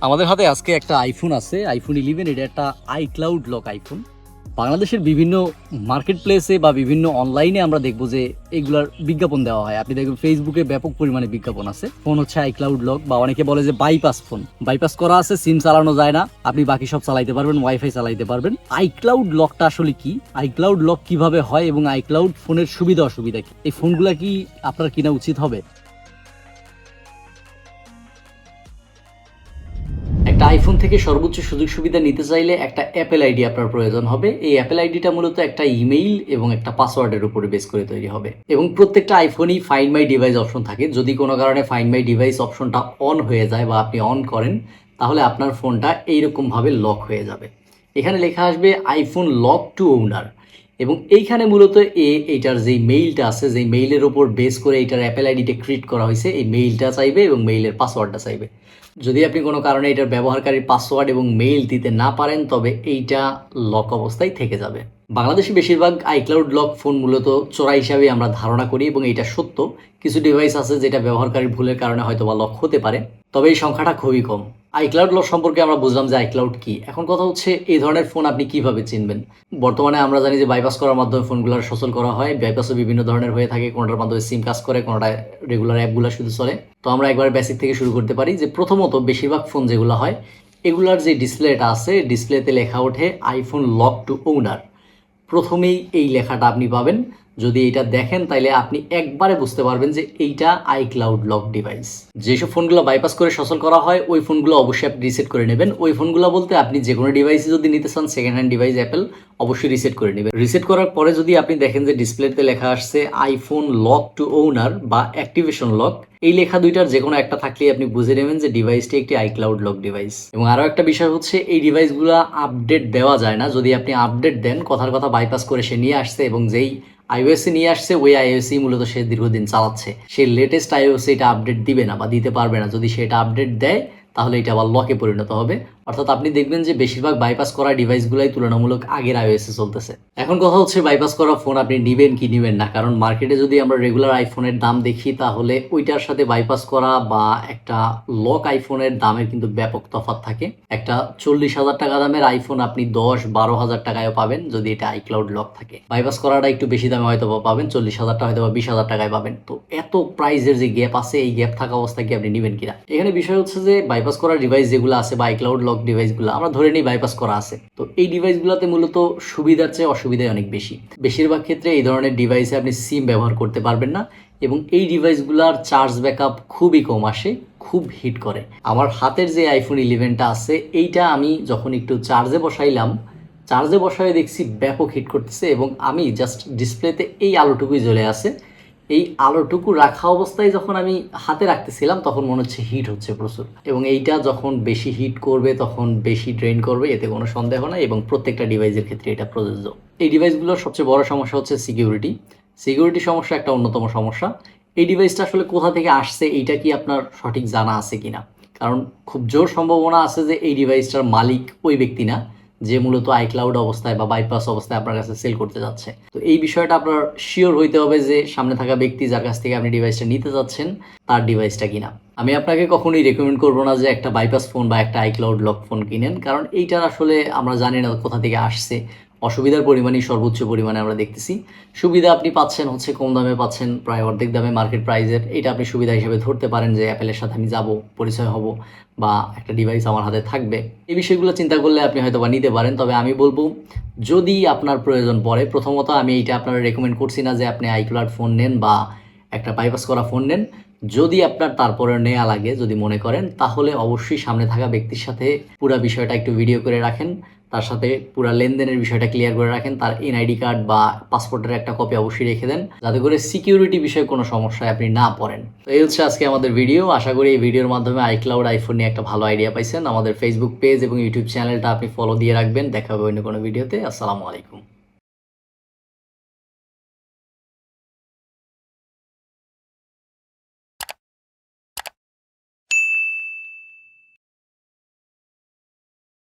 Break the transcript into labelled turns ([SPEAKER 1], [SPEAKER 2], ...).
[SPEAKER 1] আমাদের হাতে আজকে একটা আইফোন আছে আইফোন ইলেভেন এটা একটা আই ক্লাউড লক আইফোন বাংলাদেশের বিভিন্ন মার্কেট প্লেসে বা বিভিন্ন অনলাইনে আমরা দেখব যে এগুলার বিজ্ঞাপন দেওয়া হয়। আপনি দেখবেন ফেসবুকে ব্যাপক পরিমাণে বিজ্ঞাপন আছে। ফোন হচ্ছে আই ক্লাউড লক বা অনেকে বলে যে বাইপাস ফোন বাইপাস করা আছে সিম চালানো যায় না। আপনি বাকি সব চালাইতে পারবেন ওয়াইফাই চালাইতে পারবেন। আই ক্লাউড লকটা আসলে কি? আই ক্লাউড লক কীভাবে হয় এবং আই ক্লাউড ফোনের সুবিধা অসুবিধা কি? এই ফোনগুলা কি আপনার কিনা উচিত হবে? একটা আইফোন থেকে সর্বোচ্চ সুযোগ সুবিধা নিতে চাইলে একটা অ্যাপেল আইডি আপনার প্রয়োজন হবে। এই অ্যাপেল আইডিটা মূলত একটা ইমেইল এবং একটা পাসওয়ার্ডের উপরে বেস করে তৈরি হবে। এবং প্রত্যেকটা আইফোনই ফাইন্ড মাই ডিভাইস অপশন থাকে। যদি কোনো কারণে ফাইন্ড মাই ডিভাইস অপশনটা অন হয়ে যায় বা আপনি অন করেন, তাহলে আপনার ফোনটা এইরকমভাবে লক হয়ে যাবে। এখানে লেখা আসবে আইফোন লক টু ওনার এবং এইখানে মূলত এ, এইটার যেই মেইলটা আছে, যেই মেইলের ওপর বেস করে এইটার অ্যাপেল আইডিটা ক্রিয়েট করা হয়েছে, এই মেইলটা চাইবে এবং মেইলের পাসওয়ার্ডটা চাইবে। যদি আপনি কোনো কারণে এটার ব্যবহারকারীর পাসওয়ার্ড এবং মেইল দিতে না পারেন, তবে এইটা লক অবস্থায় থেকে যাবে। বাংলাদেশে বেশিরভাগ আইক্লাউড লক ফোন মূলত চোরা হিসাবে আমরা ধারণা করি এবং এটা সত্য। কিছু ডিভাইস আছে যেটা ব্যবহারকারীর ভুলের কারণে হয়তো বা লক হতে পারে, তবে এই সংখ্যাটা খুবই কম। আইক্লাউড লক সম্পর্কে আমরা বুঝলাম যে আইক্লাউড কি। এখন কথা হচ্ছে, এই ধরনের ফোন আপনি কীভাবে চিনবেন? বর্তমানে আমরা জানি যে বাইপাস করার মাধ্যমে ফোনগুলোর সচল করা হয়। বাইপাসও বিভিন্ন ধরনের হয়ে থাকে। কোনোটার মাধ্যমে সিম কাজ করে কোনোটা রেগুলার অ্যাপগুলো শুধু চলে। তো আমরা একবার বেসিক থেকে শুরু করতে পারি যে প্রথমত বেশিরভাগ ফোন যেগুলো হয়, এগুলার যে ডিসপ্লেটা আছে ডিসপ্লেতে লেখা ওঠে আইফোন লক টু ওনার প্রথমেই এই লেখাটা আপনি পাবেন। যদি এটা দেখেন, তাইলে আপনি একবারে বুঝতে পারবেন যে এইটা আই ক্লাউড লক ডিভাইস যেসব ফোনগুলো বাইপাস করে সচল করা হয়, ওই ফোনগুলো অবশ্যই আপনি রিসেট করে নেবেন। ওই ফোনগুলো বলতে আপনি যে কোনো ডিভাইসে যদি নিতে চান সেকেন্ড হ্যান্ড ডিভাইস অ্যাপেল অবশ্যই রিসেট করে নেবেন। রিসেট করার পরে যদি আপনি দেখেন যে ডিসপ্লেতে লেখা আসছে আইফোন লক টু ওনার বা অ্যাক্টিভেশন লক এই লেখা দুইটার যে কোনো একটা থাকলেই আপনি বুঝে নেবেন যে ডিভাইসটি একটি আইক্লাউড লক ডিভাইস এবং আরও একটা বিষয় হচ্ছে, এই ডিভাইসগুলো আপডেট দেওয়া যায় না। যদি আপনি আপডেট দেন, কথার কথা বাইপাস করে সে নিয়ে আসছে এবং যেই আইওএসি নিয়ে আসছে, ওই আইওএসি মূলত সে দীর্ঘদিন চালাচ্ছে। সে লেটেস্ট আইওএসি এটা আপডেট দিবে না বা দিতে পারবে না। যদি সেটা আপডেট দেয় তাহলে এটা আবার লকে পরিণত হবে। অর্থাৎ আপনি দেখবেন যে বেশিরভাগ বাইপাস করা ডিভাইসগুলাই তুলনামূলক আগের আইওএসে চলতেছে। এখন কথা হচ্ছে বাইপাস করা ফোন আপনি নেবেন কি নেবেন না। কারণ মার্কেটে যদি আমরা রেগুলার আইফোনের দাম দেখি, তাহলে ওইটার সাথে বাইপাস করা বা একটা লক আইফোনের দামের কিন্তু ব্যাপক তফাৎ থাকে। একটা চল্লিশ হাজার টাকা দামের আইফোন আপনি দশ বারো হাজার টাকায়ও পাবেন, যদি এটা আইক্লাউড লক থাকে। বাইপাস করাটা একটু বেশি দামে হয়তো পাবেন, চল্লিশ হাজার টাকা হয়তো বা বিশ হাজার টাকায় পাবেন। তো এত প্রাইসের যে গ্যাপ আছে, এই গ্যাপ থাকা অবস্থায় কি আপনি নেবেন কিনা? এখানে বিষয় হচ্ছে যে বাইপাস করা ডিভাইস যেগুলো আছে বা আইক্লাউড লক ডিভাইসগুলো আমরা ধরে নিই বাইপাস করা আছে। তো এই ডিভাইসগুলোতে মূলত সুবিধার চেয়ে অসুবিধাই অনেক বেশি। বেশিরভাগ ক্ষেত্রে এই ধরনের ডিভাইসে আপনি সিম ব্যবহার করতে পারবেন না এবং এই ডিভাইসগুলোর চার্জ ব্যাকআপ খুবই কম আসে, খুব হিট করে। আমার হাতের যে আইফোন ইলেভেনটা আছে, এইটা আমি যখন একটু চার্জে বসাইলাম চার্জে বসায় দেখছি ব্যাপক হিট করতেছে এবং আমি জাস্ট ডিসপ্লেতে এই আলোটুকুই জ্বলে আছে। এই আলোটুকু রাখা অবস্থায় যখন আমি হাতে রাখতেছিলাম, তখন মনে হচ্ছে হিট হচ্ছে প্রচুর। এবং এইটা যখন বেশি হিট করবে, তখন বেশি ড্রেন করবে, এতে কোনো সন্দেহ নাই এবং প্রত্যেকটা ডিভাইসের ক্ষেত্রে এটা প্রযোজ্য। এই ডিভাইসগুলোর সবচেয়ে বড় সমস্যা হচ্ছে সিকিউরিটি সিকিউরিটি সমস্যা একটা অন্যতম সমস্যা। এই ডিভাইসটা আসলে কোথা থেকে আসছে, এইটা কি আপনার সঠিক জানা আছে কিনা? কারণ খুব জোর সম্ভাবনা আছে যে এই ডিভাইসটার মালিক ওই ব্যক্তি না। যে মূলত আইক্লাউড অবস্থায় বা বাইপাস অবস্থায় আপনার কাছে সেল করতে যাচ্ছে। তো এই বিষয়টা আপনার শিওর হইতে হবে যে সামনে থাকা ব্যক্তি যার কাছ থেকে আপনি ডিভাইসটা নিতে যাচ্ছেন, তার ডিভাইসটা কিনা। আমি আপনাকে কখনোই রেকমেন্ড করব না যে একটা বাইপাস ফোন বা একটা আইক্লাউড লক ফোন কিনেন, কারণ এইটার আসলে আমরা জানি না কোথা থেকে আসছে অসুবিধার পরিমাণই সর্বোচ্চ পরিমাণে আমরা দেখতেছি। সুবিধা আপনি পাচ্ছেন হচ্ছে কম দামে পাচ্ছেন, প্রায় অর্ধেক দামে মার্কেট প্রাইজের এটা আপনি সুবিধা হিসেবে ধরতে পারেন যে অ্যাপেলের সাথে আমি যাব, পরিচয় হব বা একটা ডিভাইস আমার হাতে থাকবে। এই বিষয়গুলো চিন্তা করলে আপনি হয়তো বা নিতে পারেন। তবে আমি বলব, যদি আপনার প্রয়োজন পড়ে, প্রথমত আমি এইটা আপনার রেকমেন্ড করছি না যে আপনি আইক্লাউড ফোন নেন বা একটা বাইপাস করা ফোন নেন। যদি আপনার তারপরে নেওয়া লাগে, যদি মনে করেন, তাহলে অবশ্যই সামনে থাকা ব্যক্তির সাথে পুরো বিষয়টা একটু ভিডিও করে রাখেন। তার সাথে পুরো লেনদেনের বিষয়টা ক্লিয়ার করে রাখেন। তার এনআইডি কার্ড বা পাসপোর্টের একটা কপি অবশ্যই রেখে দেন। যাতে করে সিকিউরিটি বিষয়ে কোনো সমস্যায় আপনি না পড়েন। তো এই হচ্ছে আজকে আমাদের ভিডিও আশা করি এই ভিডিওর মাধ্যমে আইক্লাউড আইফোন নিয়ে একটা ভালো আইডিয়া পাইছেন। আমাদের ফেসবুক পেজ এবং ইউটিউব চ্যানেলটা আপনি ফলো দিয়ে রাখবেন। দেখা হবে অন্য কোনো ভিডিওতে আসসালামু আলাইকুম।